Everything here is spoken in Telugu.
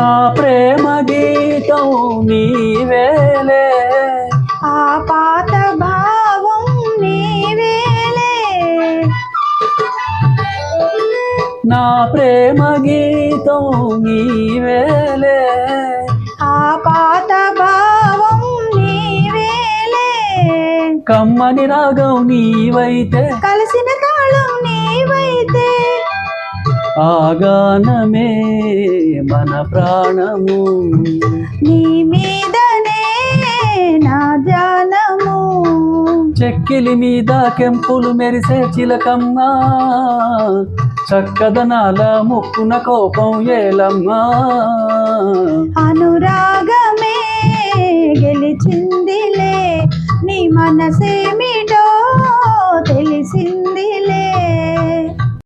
నా ప్రేమ గీతం నీవేలే ఆ పాత భావం నీవేలే నా ప్రేమ గీతం నీవేలే ఆ పాత భావం నీవేలే కమ్మని రాగం నీవైతే కలిసిన ఆగానమే మన ప్రాణము. నీ మీదనే నా ధ్యానము చెక్కిలి మీద కెంపులు మెరిసే చిలకమ్మా. చక్కదనాల ముక్కున కోపం ఏలమ్మా. అనురాగమే గెలిచిందిలే నీ మనసే